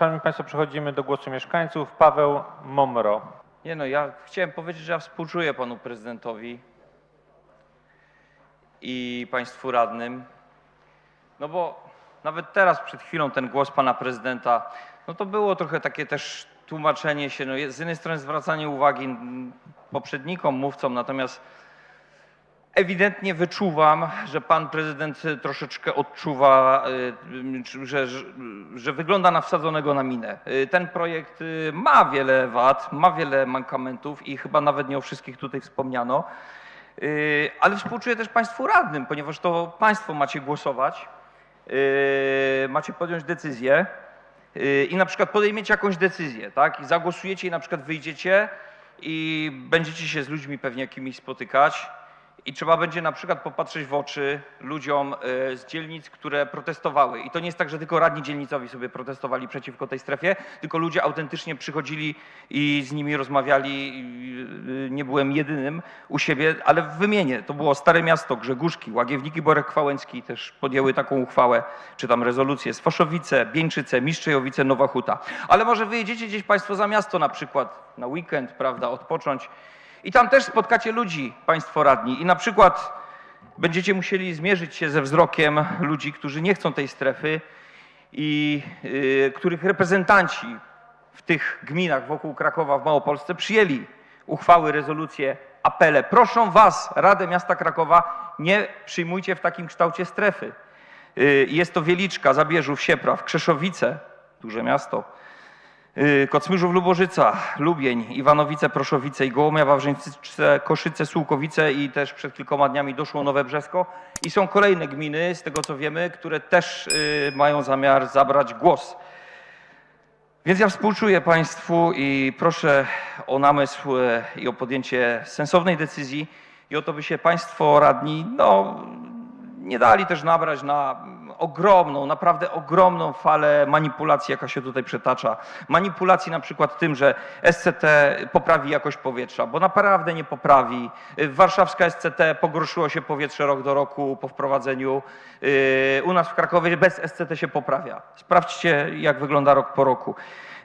Szanowni Państwo, przechodzimy do głosu mieszkańców. Paweł Momro. Nie no, ja chciałem powiedzieć, że ja współczuję panu prezydentowi i państwu radnym. No bo nawet teraz przed chwilą ten głos pana prezydenta, no to było trochę takie też tłumaczenie się, no z jednej strony zwracanie uwagi poprzednikom, mówcom, natomiast ewidentnie wyczuwam, że pan prezydent troszeczkę odczuwa, y, że, że, wygląda na wsadzonego na minę. Y, Ten projekt y, ma wiele wad, ma wiele mankamentów i chyba nawet nie o wszystkich tutaj wspomniano. Ale współczuję też państwu radnym, ponieważ to państwo macie głosować, macie podjąć decyzję i na przykład podejmiecie jakąś decyzję, tak? I zagłosujecie i na przykład wyjdziecie i będziecie się z ludźmi pewnie jakimiś spotykać i trzeba będzie na przykład popatrzeć w oczy ludziom y, z dzielnic, które protestowały. I to nie jest tak, że tylko radni dzielnicowi sobie protestowali przeciwko tej strefie, tylko ludzie autentycznie przychodzili i z nimi rozmawiali. Y, Nie byłem jedynym u siebie, ale wymienię. To było Stare Miasto, Grzegórzki, Łagiewniki, Borek Chwałęcki też podjęły taką uchwałę, czy tam rezolucję. Sfoszowice, Bieńczyce, Miszczejowice, Nowa Huta. Ale może wyjedziecie gdzieś Państwo za miasto na przykład na weekend, prawda, odpocząć. I tam też spotkacie ludzi, Państwo radni. I na przykład będziecie musieli zmierzyć się ze wzrokiem ludzi, którzy nie chcą tej strefy i y, których reprezentanci w tych gminach wokół Krakowa w Małopolsce przyjęli uchwały, rezolucje, apele. Proszę Was, Radę Miasta Krakowa, nie przyjmujcie w takim kształcie strefy. Y, Jest to Wieliczka, Zabierzów, Siepraw, Krzeszowice, duże miasto, Kocmyrzów, Lubożyca, Lubień, Iwanowice, Proszowice i Gołomia, Wawrzyńczyce, Koszyce, Sułkowice i też przed kilkoma dniami doszło Nowe Brzesko. I są kolejne gminy, z tego co wiemy, które też y, mają zamiar zabrać głos. Więc ja współczuję Państwu i proszę o namysł e, i o podjęcie sensownej decyzji i o to, by się Państwo radni no, nie dali też nabrać na ogromną, naprawdę ogromną falę manipulacji, jaka się tutaj przetacza. Manipulacji na przykład tym, że SCT poprawi jakość powietrza, bo naprawdę nie poprawi. Warszawska SCT pogorszyło się powietrze rok do roku po wprowadzeniu. Y, U nas w Krakowie bez SCT się poprawia. Sprawdźcie, jak wygląda rok po roku.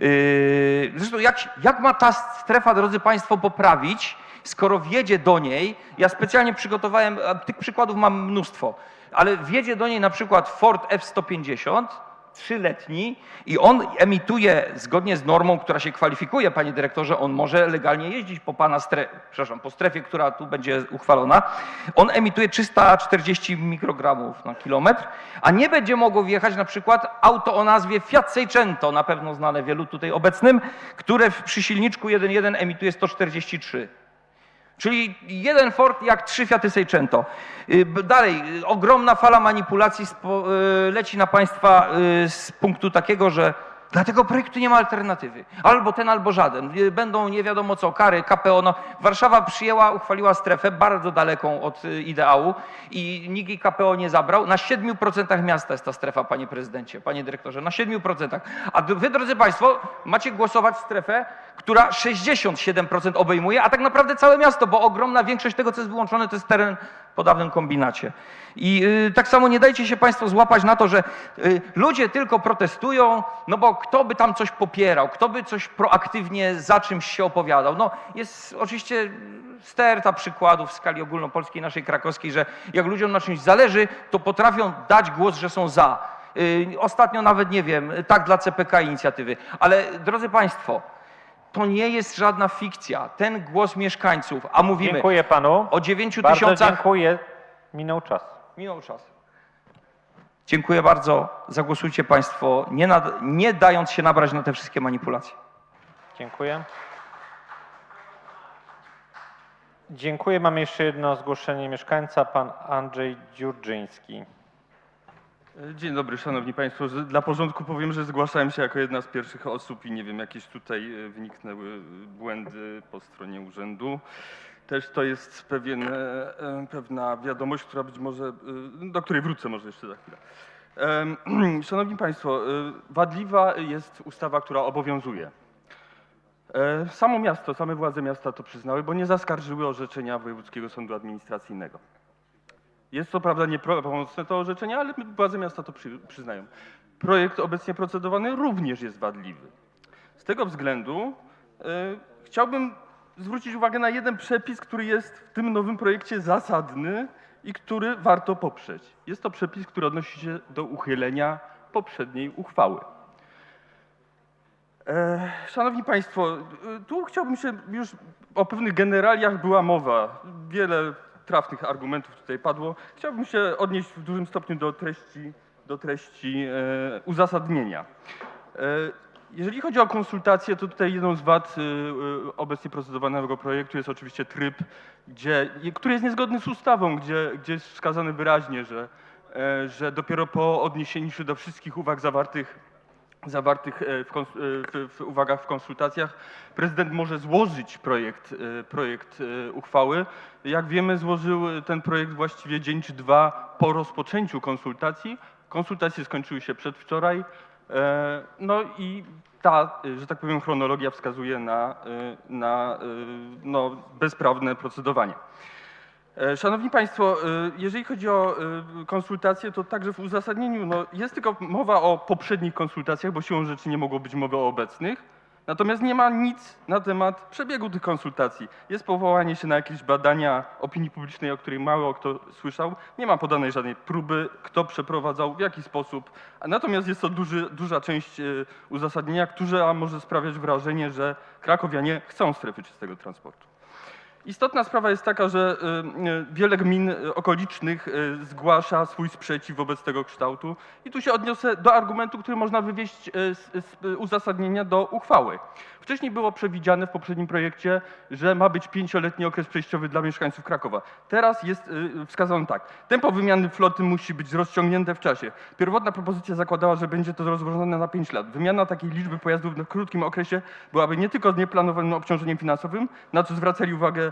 Yy, Zresztą jak, jak ma ta strefa, drodzy Państwo, poprawić, skoro wjedzie do niej, ja specjalnie przygotowałem, tych przykładów mam mnóstwo, ale wjedzie do niej na przykład Ford F-150, trzyletni i on emituje zgodnie z normą, która się kwalifikuje, panie dyrektorze, on może legalnie jeździć po pana strefie, przepraszam, po strefie, która tu będzie uchwalona. On emituje 340 mikrogramów na kilometr, a nie będzie mogło wjechać na przykład auto o nazwie Fiat Seicento, na pewno znane wielu tutaj obecnym, które przy silniczku 1.1 emituje 143. Czyli jeden Ford jak trzy Fiaty Seicento. Y, Dalej, ogromna fala manipulacji y, leci na państwa y, z punktu takiego, że dla tego projektu nie ma alternatywy. Albo ten, albo żaden. Będą nie wiadomo co, kary, KPO. No, Warszawa przyjęła, uchwaliła strefę bardzo daleką od y, ideału i nikt jej KPO nie zabrał. Na 7% miasta jest ta strefa, panie prezydencie, panie dyrektorze, na 7%. A wy, drodzy państwo, macie głosować strefę, która 67% obejmuje, a tak naprawdę całe miasto, bo ogromna większość tego, co jest wyłączone, to jest teren po dawnym kombinacie. I y, tak samo nie dajcie się Państwo złapać na to, że y, ludzie tylko protestują, no bo kto by tam coś popierał, kto by coś proaktywnie za czymś się opowiadał. No jest oczywiście sterta przykładów w skali ogólnopolskiej, naszej krakowskiej, że jak ludziom na czymś zależy, to potrafią dać głos, że są za. Y, Ostatnio nawet, nie wiem, tak dla CPK inicjatywy. Ale drodzy Państwo, to nie jest żadna fikcja. Ten głos mieszkańców, a mówimy Dziękuję panu. o 9 Bardzo tysiącach. dziękuję. Minął czas. Minął czas. Dziękuję bardzo. Zagłosujcie Państwo, nie, nad, nie dając się nabrać na te wszystkie manipulacje. Dziękuję. Dziękuję. Mam jeszcze jedno zgłoszenie mieszkańca, pan Andrzej Dziurczyński. Dzień dobry, szanowni państwo. Dla porządku powiem, że zgłaszałem się jako jedna z pierwszych osób i nie wiem, jakieś tutaj e, wyniknęły błędy po stronie urzędu. Też to jest pewien, e, e, pewna wiadomość, która być może, e, do której wrócę może jeszcze za chwilę. Szanowni Państwo, wadliwa jest ustawa, która obowiązuje. Samo miasto, same władze miasta to przyznały, bo nie zaskarżyły orzeczenia Wojewódzkiego Sądu Administracyjnego. Jest co prawda nieprawomocne to orzeczenie, ale władze miasta to przy, przyznają. Projekt obecnie procedowany również jest wadliwy. Z tego względu e, chciałbym zwrócić uwagę na jeden przepis, który jest w tym nowym projekcie zasadny i który warto poprzeć. Jest to przepis, który odnosi się do uchylenia poprzedniej uchwały. E, Szanowni Państwo, e, tu chciałbym się już o pewnych generaliach była mowa. Wiele trafnych argumentów tutaj padło. Chciałbym się odnieść w dużym stopniu do treści, do treści e, uzasadnienia. E, jeżeli chodzi o konsultacje, to tutaj jedną z wad e, e, obecnie procedowanego projektu jest oczywiście tryb, gdzie, który jest niezgodny z ustawą, gdzie, gdzie jest wskazane wyraźnie, że, e, że dopiero po odniesieniu się do wszystkich uwag zawartych zawartych e, w, e, w, w uwagach w konsultacjach. Prezydent może złożyć projekt, projekt uchwały. Jak wiemy, złożył ten projekt właściwie dzień czy dwa po rozpoczęciu konsultacji. Konsultacje skończyły się przedwczoraj. E, No i ta, że tak powiem, chronologia wskazuje na, e, na e, no, bezprawne procedowanie. Szanowni Państwo, jeżeli chodzi o konsultacje, to także w uzasadnieniu no, jest tylko mowa o poprzednich konsultacjach, bo siłą rzeczy nie mogło być mowy o obecnych. Natomiast nie ma nic na temat przebiegu tych konsultacji. Jest powołanie się na jakieś badania opinii publicznej, o której mało kto słyszał. Nie ma podanej żadnej próby, kto przeprowadzał, w jaki sposób. Natomiast jest to duży, duża część e, uzasadnienia, która może sprawiać wrażenie, że krakowianie chcą strefy czystego transportu. Istotna sprawa jest taka, że y, y, wiele gmin y, okolicznych zgłasza swój sprzeciw wobec tego kształtu i tu się odniosę do argumentu, który można wywieźć z, z uzasadnienia do uchwały. Wcześniej było przewidziane w poprzednim projekcie, że ma być pięcioletni okres przejściowy dla mieszkańców Krakowa. Teraz jest wskazane tak. Tempo wymiany floty musi być rozciągnięte w czasie. Pierwotna propozycja zakładała, że będzie to rozłożone na 5 lat. Wymiana takiej liczby pojazdów w krótkim okresie byłaby nie tylko nieplanowanym obciążeniem finansowym, na co zwracali uwagę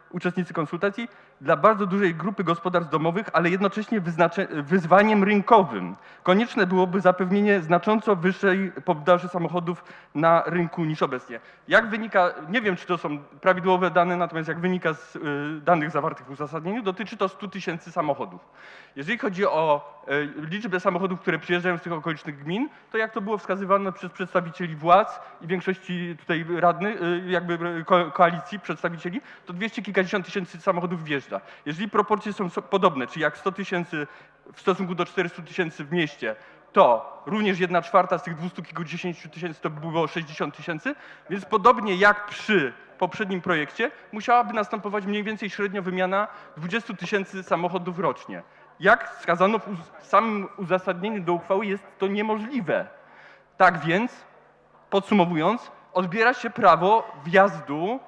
uczestnicy konsultacji, dla bardzo dużej grupy gospodarstw domowych, ale jednocześnie wyzwaniem rynkowym. Konieczne byłoby zapewnienie znacząco wyższej podaży samochodów na rynku niż obecnie. Jak wynika, nie wiem czy to są prawidłowe dane, natomiast jak wynika z y, danych zawartych w uzasadnieniu, dotyczy to 100 tysięcy samochodów. Jeżeli chodzi o y, liczbę samochodów, które przyjeżdżają z tych okolicznych gmin, to jak to było wskazywane przez przedstawicieli władz i większości tutaj radnych, y, jakby ko koalicji przedstawicieli, to dwieście kilkadziesiąt tysięcy samochodów wjeżdża. Jeżeli proporcje są podobne, czyli jak 100 tysięcy w stosunku do 400 tysięcy w mieście, to również jedna czwarta z tych 200 kilkudziesięciu tysięcy to by było 60 tysięcy, więc podobnie jak przy poprzednim projekcie musiałaby następować mniej więcej średnio wymiana 20 tysięcy samochodów rocznie. Jak wskazano w samym uzasadnieniu do uchwały jest to niemożliwe. Tak więc podsumowując, odbiera się prawo wjazdu,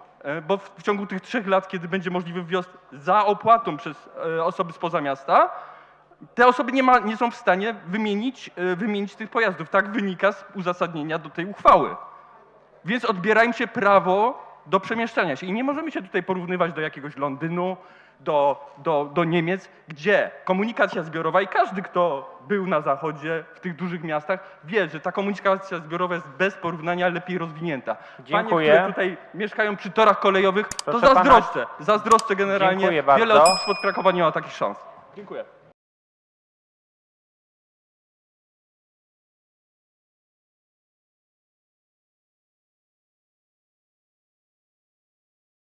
bo w, ciągu tych trzech lat, kiedy będzie możliwy wjazd za opłatą przez e, osoby spoza miasta, te osoby nie, ma, nie są w stanie wymienić, e, wymienić tych pojazdów. Tak wynika z uzasadnienia do tej uchwały. Więc odbiera się prawo do przemieszczania się. I nie możemy się tutaj porównywać do jakiegoś Londynu, do, do, do Niemiec, gdzie komunikacja zbiorowa i każdy, kto był na zachodzie, w tych dużych miastach, wie, że ta komunikacja zbiorowa jest bez porównania lepiej rozwinięta. Dziękuję. Panie, które tutaj mieszkają przy torach kolejowych, to Proszę pana- zazdroszczę. Zazdroszczę generalnie. Dziękuję Wiele bardzo. osób spod Krakowa nie ma takich szans. Dziękuję.